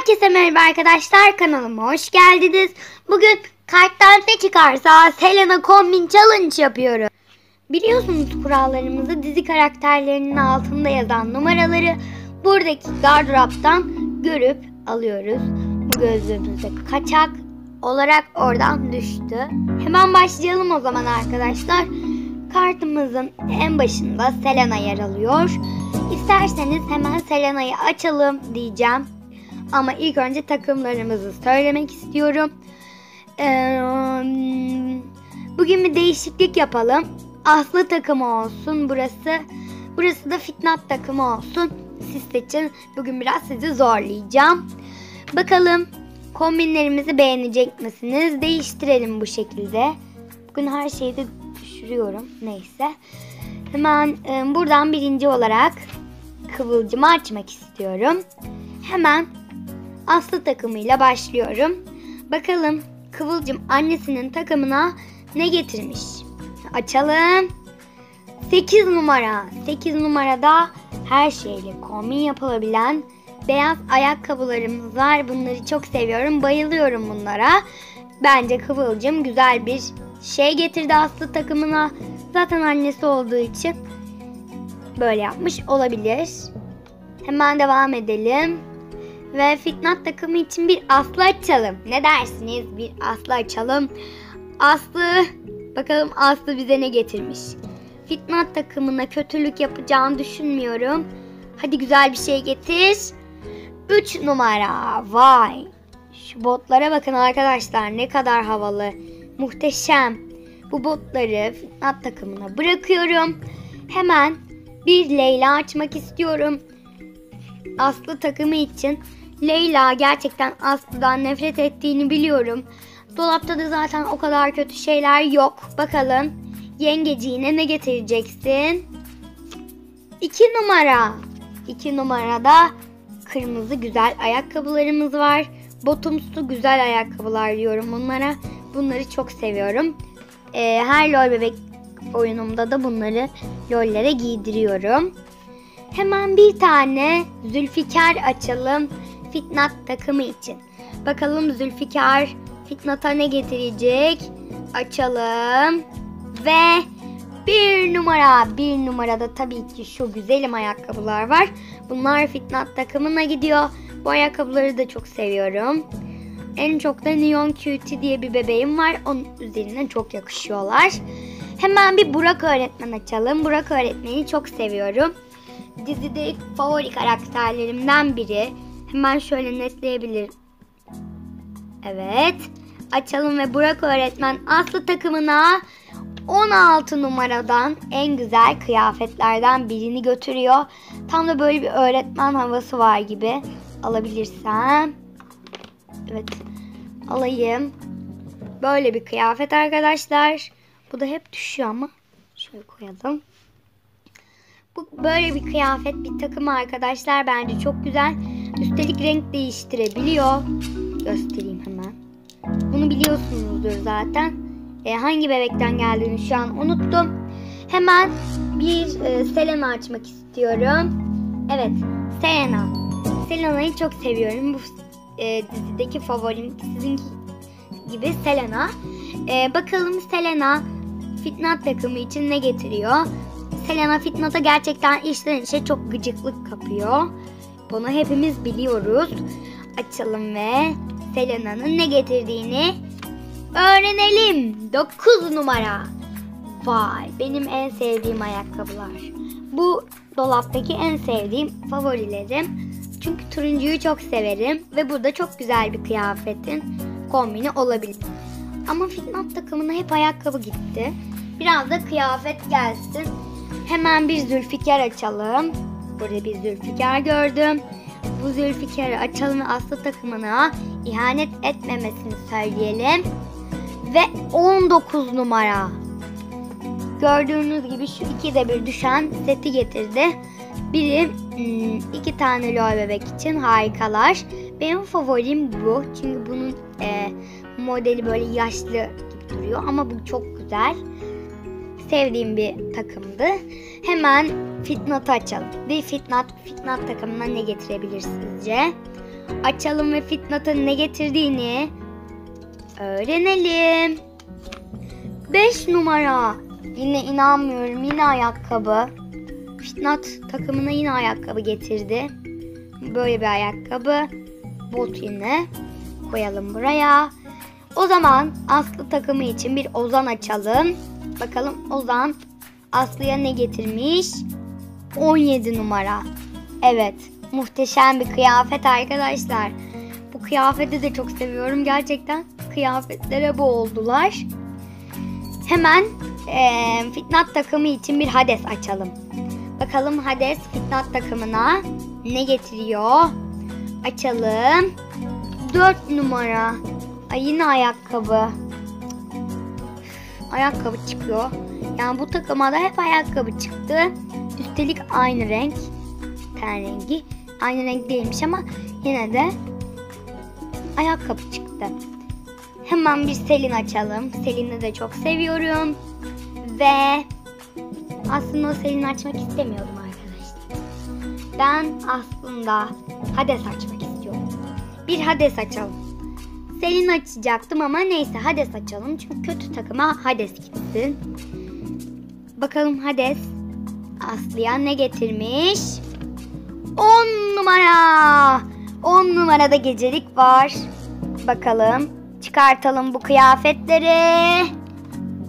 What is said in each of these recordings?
Herkese merhaba arkadaşlar kanalıma hoş geldiniz. Bugün karttan ne çıkarsa Selena Kombin Challenge yapıyorum. Biliyorsunuz kurallarımızı dizi karakterlerinin altında yazan numaraları buradaki gardıroptan görüp alıyoruz. Bu gözlüğümüzde kaçak olarak oradan düştü. Hemen başlayalım o zaman arkadaşlar. Kartımızın en başında Selena yer alıyor. İsterseniz hemen Selena'yı açalım diyeceğim. Ama ilk önce takımlarımızı söylemek istiyorum. Ee, bugün bir değişiklik yapalım. Aslı takımı olsun burası. Burası da Fitnat takımı olsun. Siz seçin. Bugün biraz sizi zorlayacağım. Bakalım kombinlerimizi beğenecek misiniz? Değiştirelim bu şekilde. Bugün her şeyi de düşürüyorum. Neyse. Hemen e, buradan birinci olarak kıvılcımı açmak istiyorum. Hemen Aslı takımıyla başlıyorum. Bakalım Kıvılcım annesinin takımına ne getirmiş? Açalım. 8 numara. 8 numarada her şeyle kombin yapılabilen beyaz ayakkabılarımız var. Bunları çok seviyorum. Bayılıyorum bunlara. Bence Kıvılcım güzel bir şey getirdi Aslı takımına. Zaten annesi olduğu için böyle yapmış olabilir. Hemen devam edelim. Ve Fitnat takımı için bir Aslı açalım. Ne dersiniz? Bir Aslı açalım. Aslı, bakalım Aslı bize ne getirmiş. Fitnat takımına kötülük yapacağını düşünmüyorum. Hadi güzel bir şey getir. 3 numara. Vay. Şu botlara bakın arkadaşlar ne kadar havalı. Muhteşem. Bu botları Fitnat takımına bırakıyorum. Hemen bir Leyla açmak istiyorum. Aslı takımı için Leyla gerçekten Aslı'dan nefret ettiğini biliyorum. Dolapta da zaten o kadar kötü şeyler yok. Bakalım yengeciğine ne getireceksin? 2 numara. 2 numarada kırmızı güzel ayakkabılarımız var. Botumsu güzel ayakkabılar diyorum bunlara. Bunları çok seviyorum. Ee, her lol bebek oyunumda da bunları lollere giydiriyorum. Hemen bir tane Zülfikar açalım Fitnat takımı için. Bakalım Zülfikar Fitnat'a ne getirecek? Açalım. Ve bir numara. Bir numarada tabii ki şu güzelim ayakkabılar var. Bunlar Fitnat takımına gidiyor. Bu ayakkabıları da çok seviyorum. En çok da Neon Cutie diye bir bebeğim var. Onun üzerine çok yakışıyorlar. Hemen bir Burak öğretmen açalım. Burak öğretmeni çok seviyorum. Dizide favori karakterlerimden biri. Hemen şöyle netleyebilirim. Evet. Açalım ve Burak öğretmen Aslı takımına 16 numaradan en güzel kıyafetlerden birini götürüyor. Tam da böyle bir öğretmen havası var gibi. Alabilirsem. Evet. Alayım. Böyle bir kıyafet arkadaşlar. Bu da hep düşüyor ama. Şöyle koyalım. Bu böyle bir kıyafet, bir takım arkadaşlar bence çok güzel. Üstelik renk değiştirebiliyor. Göstereyim hemen. Bunu biliyorsunuzdur zaten. E, hangi bebekten geldiğini şu an unuttum. Hemen bir e, Selena açmak istiyorum. Evet, Selena. Selena'yı çok seviyorum. Bu e, dizideki favorim sizin gibi Selena. E, bakalım Selena Fitnat takımı için ne getiriyor? Selena Fitnat'a gerçekten işten çok gıcıklık kapıyor. Bunu hepimiz biliyoruz. Açalım ve Selena'nın ne getirdiğini öğrenelim. 9 numara. Vay benim en sevdiğim ayakkabılar. Bu dolaptaki en sevdiğim favorilerim. Çünkü turuncuyu çok severim ve burada çok güzel bir kıyafetin kombini olabilir. Ama Fitnat takımına hep ayakkabı gitti. Biraz da kıyafet gelsin. Hemen bir Zülfikar açalım. Burada bir Zülfikar gördüm. Bu Zülfikar'ı açalım ve Aslı takımına ihanet etmemesini söyleyelim. Ve 19 numara. Gördüğünüz gibi şu ikide bir düşen seti getirdi. Biri hmm, iki tane lol bebek için harikalar. Benim favorim bu. Çünkü bunun e, modeli böyle yaşlı gibi duruyor ama bu çok güzel. Sevdiğim bir takımdı. Hemen Fitnat'ı açalım. Bir Fitnat, Fitnat takımına ne getirebilir sizce? açalım ve Fitnat'ın ne getirdiğini öğrenelim. 5 numara. Yine inanmıyorum. Yine ayakkabı. Fitnat takımına yine ayakkabı getirdi. Böyle bir ayakkabı. Bot yine. Koyalım buraya. O zaman Aslı takımı için bir Ozan açalım. Bakalım Ozan Aslı'ya ne getirmiş? 17 numara. Evet, muhteşem bir kıyafet arkadaşlar. Bu kıyafeti de çok seviyorum gerçekten. Kıyafetlere bu oldular. Hemen eee, Fitnat takımı için bir Hades açalım. Bakalım Hades Fitnat takımına ne getiriyor? Açalım. 4 numara. Ay yine ayakkabı. Ayakkabı çıkıyor. Yani bu takıma da hep ayakkabı çıktı. Üstelik aynı renk. Ten rengi. Aynı renk değilmiş ama yine de ayakkabı çıktı. Hemen bir Selin açalım. Selin'i de çok seviyorum. Ve aslında Selin açmak istemiyordum arkadaşlar. Ben aslında Hades açmak istiyorum. Bir Hades açalım. Selin açacaktım ama neyse Hades açalım. Çünkü kötü takıma Hades gitsin. Bakalım Hades Aslı'ya ne getirmiş? 10 numara. 10 numarada gecelik var. Bakalım. Çıkartalım bu kıyafetleri.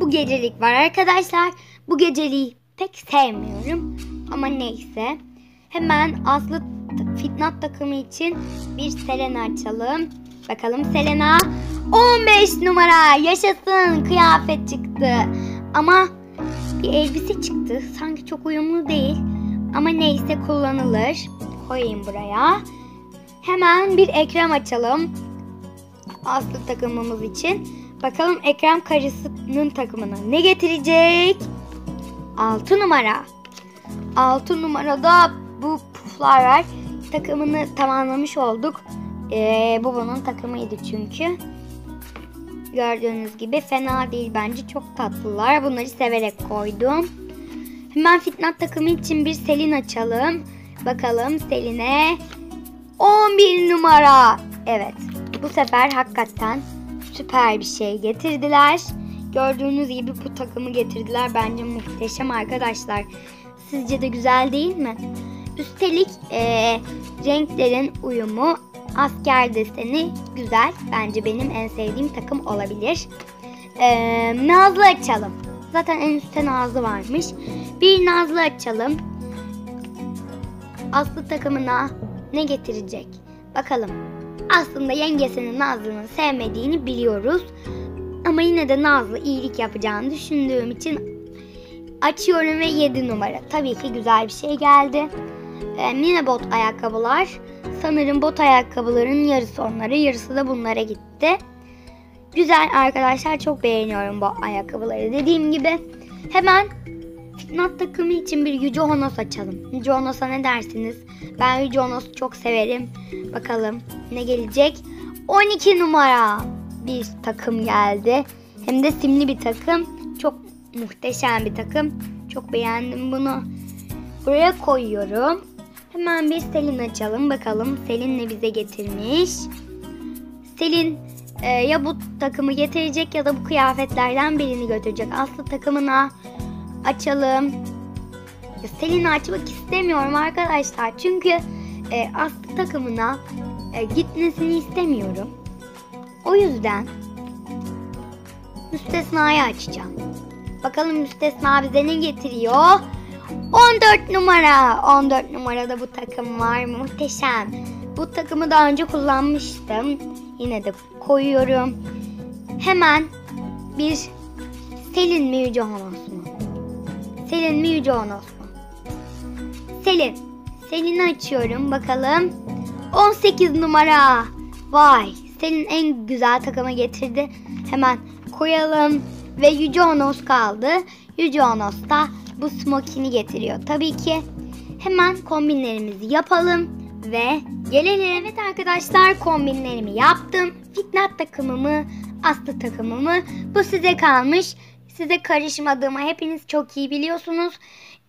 Bu gecelik var arkadaşlar. Bu geceliği pek sevmiyorum. Ama neyse. Hemen Aslı Fitnat takımı için bir Selena açalım. Bakalım Selena 15 numara yaşasın kıyafet çıktı. Ama bir elbise çıktı. Sanki çok uyumlu değil. Ama neyse kullanılır. Koyayım buraya. Hemen bir Ekrem açalım. Aslı takımımız için. Bakalım Ekrem karısının takımına ne getirecek? 6 numara. 6 numarada bu puflar var. Takımını tamamlamış olduk. Ee, bu bunun takımıydı çünkü. Gördüğünüz gibi fena değil bence. Çok tatlılar. Bunları severek koydum. Hemen Fitnat takımı için bir Selin açalım. Bakalım Selin'e 11 numara. Evet. Bu sefer hakikaten süper bir şey getirdiler. Gördüğünüz gibi bu takımı getirdiler. Bence muhteşem arkadaşlar. Sizce de güzel değil mi? Üstelik eee, renklerin uyumu asker deseni güzel. Bence benim en sevdiğim takım olabilir. Eee, Nazlı açalım. Zaten en üstte Nazlı varmış. Bir Nazlı açalım. Aslı takımına ne getirecek? Bakalım. Aslında yengesinin Nazlı'nın sevmediğini biliyoruz. Ama yine de Nazlı iyilik yapacağını düşündüğüm için açıyorum ve 7 numara. Tabii ki güzel bir şey geldi. Ee, yine bot ayakkabılar. Sanırım bot ayakkabıların yarısı onlara, yarısı da bunlara gitti. Güzel arkadaşlar çok beğeniyorum bu ayakkabıları. Dediğim gibi hemen Fitnat takımı için bir Yüce Honos açalım. Yüce Honos'a ne dersiniz? Ben Yüce Honos'u çok severim. Bakalım ne gelecek? 12 numara bir takım geldi. Hem de simli bir takım. Çok muhteşem bir takım. Çok beğendim bunu. Buraya koyuyorum. Hemen bir Selin açalım. Bakalım Selin ne bize getirmiş. Selin e, ya bu takımı getirecek ya da bu kıyafetlerden birini götürecek. Aslı takımına açalım. Ya Selin'i açmak istemiyorum arkadaşlar. Çünkü e, Aslı takımına e, gitmesini istemiyorum. O yüzden müstesnayı açacağım. Bakalım müstesna bize ne getiriyor? 14 numara. 14 numarada bu takım var. Muhteşem. Bu takımı daha önce kullanmıştım. Yine de koyuyorum. Hemen bir Selin mi Yüce Honos? Selin mi Yüce Honos? Selin. Selin'i açıyorum bakalım. 18 numara. Vay. Selin en güzel takımı getirdi. Hemen koyalım. Ve Yüce Honos kaldı. Yüce Honos da bu smokini getiriyor. Tabii ki hemen kombinlerimizi yapalım ve gelelim. Evet arkadaşlar kombinlerimi yaptım. Fitnat takımımı, aslı takımımı bu size kalmış. Size karışmadığımı hepiniz çok iyi biliyorsunuz.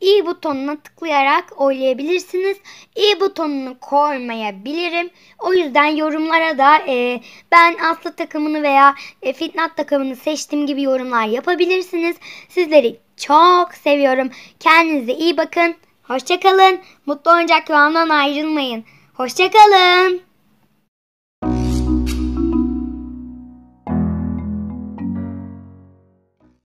İyi butonuna tıklayarak oylayabilirsiniz. İyi butonunu koymayabilirim. O yüzden yorumlara da e, ben Aslı takımını veya e, Fitnat takımını seçtim gibi yorumlar yapabilirsiniz. Sizleri çok seviyorum. Kendinize iyi bakın. Hoşçakalın. Mutlu oyuncak yuvamdan ayrılmayın. Hoşçakalın.